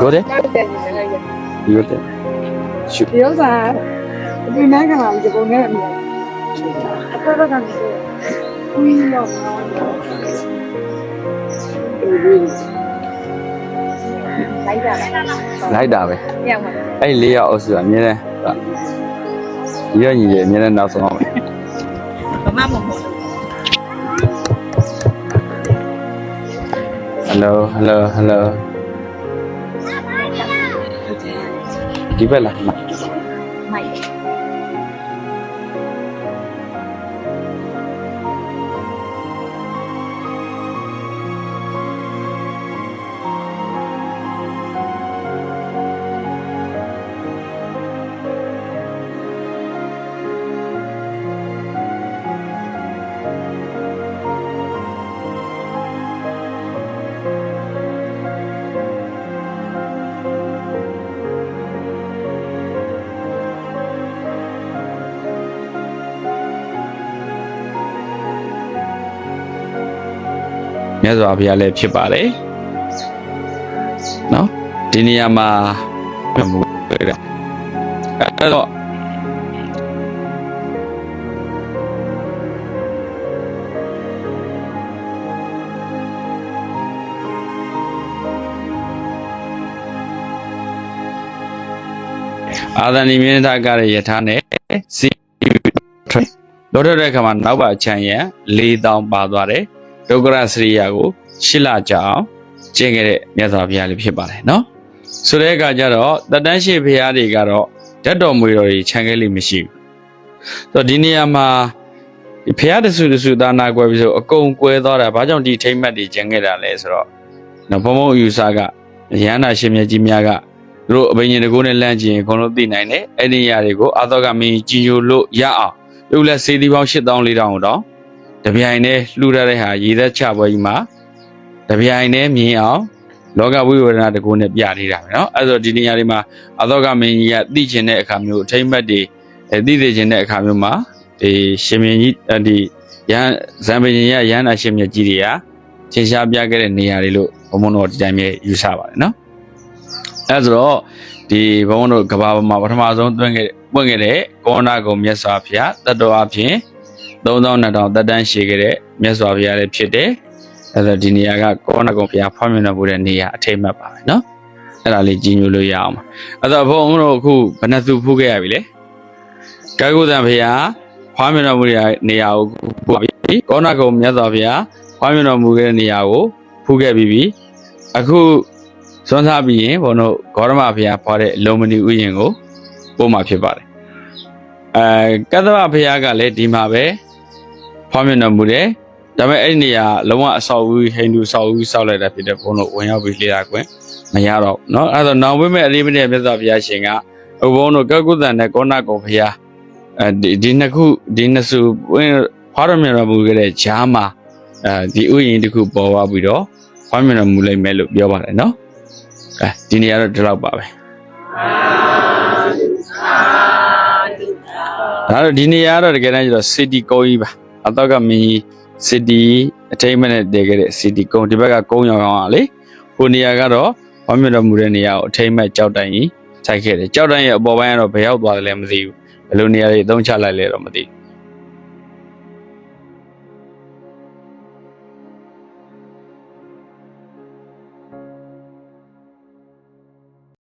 ကိုတဲ့နောက်တဲ့နေလိုက်ရရုပ်တဲ့ရှုဒီဥစ္စာဒီနိုင်ကလာဒီပုံနဲ့မြင်အခုတော့ကနေပြီးရောလိုက်တာလားလိုက်တာပဲပြောင်းပါအဲ့လေးရောက်အုပ်စုကအမြဲတမ်းရညီရအမြဲတမ်းနောက်ဆုံးအောင်ပဲဘာမှမဟုတ်ဘူး Hello hello hello ဒီဘက် မိုက်မြတ်စွာဘုရားလည်းဖြစ်ပါတယ်နော်ဒီနေရာမှာမူရတာအဲ့တော့အာသနီမြင့်တာကရယထာနဲ့စီလောထတဲ့ခါမှာနောက်ပါချမ်းရန်၄တောင်းပါသွားတယ် ဒုက္ခရစရိယာကိုရှစ်လကြာအောင်ကျင့်ခဲ့တဲ့မြတ်စွာဘုရားလေးဖြစ်ပါတယ်နော်ဆိုတဲ့အခါကျတော့တတန်းရှိဘုရားတွေကတော့ဓာတ်တော်မွေတော်တွေခြံခဲ့လိမ့်မရှိဘူးဆိုတော့ဒီနေရာမှာဒီဘုရားတဆူတဆူသာနာကွယ်ပြီးဆိုအကုန်ကွဲသွားတာဘာကြောင့်ဒီထိမ့်မှတ်တွေကျင့်ခဲ့တာလဲဆိုတော့နော်ဘုံဘုံအယူဆကရဟန္တာရှင်မြတ်ကြီးများကသူတို့အဘိညာဉ်တကူနဲ့လန့်ကျင်အကုန်လုံးသိနိုင်တယ်အဲ့ဒီနေရာတွေကိုအာသောကမင်းကြီးညိုလို့ရအောင်ပြုတ်လက်စေးသီးပေါင်း8400တောင် တော့တပြိုင်တည်းလှူရတဲ့ဟာရည်သက်ချပွဲကြီးမှာတပြိုင်တည်းမြင်အောင်လောကဝိဝေဒနာတကူနဲ့ပြနေတာပဲเนาะအဲ့ဆိုဒီနေရာတွေမှာအာသောကမင်းကြီးကသိကျင်တဲ့အခါမျိုးအထိမ့်မှတ်တွေအဲသိသိကျင်တဲ့အခါမျိုးမှာဒီရှင်မင်းကြီးအဲ့ဒီရဟန်းဇံပင်ကြီးရရဟန္တာရှင်မြတ်ကြီးတွေကရှင်းရှားပြခဲ့တဲ့နေရာတွေလို့ဘုံဘုံတော်ဒီတိုင်းပဲယူဆပါတယ်เนาะ အဲဆိုတော့ဒီဘုန်းဘုန်းတို့ကဘာပေါ်မှာပထမဆုံးတွင်းခဲ့ပွင့်ခဲ့တဲ့ကောနာကုံမြတ်စွာဘုရားတတ္တဝအဖြစ် 3200တက်တန်းရှိခဲ့တဲ့မြတ်စွာဘုရားလည်းဖြစ်တယ်။ဒါဆိုဒီနေရာကကောဏကုံဘုရားဖွင့်မြင်တော်မူတဲ့နေရာအထိတ်မှတ်ပါပဲနော်။အဲ့ဒါလေးကြီးညိုလို့ရအောင်ပါ။အဲ့တော့ဘုန်းတို့အခုဘယ်နှစုဖူးခဲ့ရပြီလဲ။ကာကုသံဘုရားဖွင့်မြင်တော်မူတဲ့နေရာကိုဖူးပြီ။ကောဏကုံမြတ်စွာဘုရားဖွင့်မြင်တော်မူတဲ့နေရာကိုဖူးခဲ့ပြီးပြီ။အခုစွန်းစားပြီးရင်ဘုန်းတို့ဂေါရမဘုရားဖွားတဲ့လုံမဏီဥယျာဉ်ကိုပို့မှာဖြစ်ပါတယ်။အဲကသဗ္ဗဘုရားကလည်းဒီမှာပဲ ဖွာမြင်တော်မူတယ်ဒါပေမဲ့အဲ့ဒီနေရာလုံးဝအဆောက်အဦဟိန္ဒူဆောက်အဦဆောက်လိုက်တာဖြစ်တဲ့ဘုန်းတို့ဝင်ရောက်ပြီးလေ့လာခွင့်မရတော့ဘူးเนาะအဲ့တော့နောင်ဝိမဲ့အလေးမတဲ့မြတ်စွာဘုရားရှင်ကဥဘုန်းတို့ကကုသန်နဲ့ကောနာကုံဘုရားအဲဒီဒီနှစ်ခုဒီနှစ်စုဝင်ဖွာရမြင်တော်မူခဲ့တဲ့ဂျားမှာအဲဒီဥယျင်တစ်ခုပေါ်သွားပြီးတော့ဖွာမြင်တော်မူလိုက်မယ်လို့ပြောပါတယ်เนาะ အဲဒီနေရာတော့ဒီလောက်ပါပဲဒါတော့ဒီနေရာကတော့တကယ်တမ်းကျတော့ city ကုန်းကြီးပါ အတော့ကမင်းကြီး city attainment နဲ့တည်ခဲ့တဲ့ city ကုန်းဒီဘက်ကကုန်းရောင်ရောင်อ่ะလေဟိုနေရာကတော့ဝမ်းမြေတော်မူတဲ့နေရာကို attainment ကြောက်တိုင်ကြီးစိုက်ခဲ့တယ်ကြောက်တိုင်ရဲ့အပေါ်ပိုင်းကတော့ဘယ်ရောက်သွားတယ်လဲမသိဘူးဘယ်လိုနေရာတွေအသုံးချလိုက်လဲတော့မသိဘူး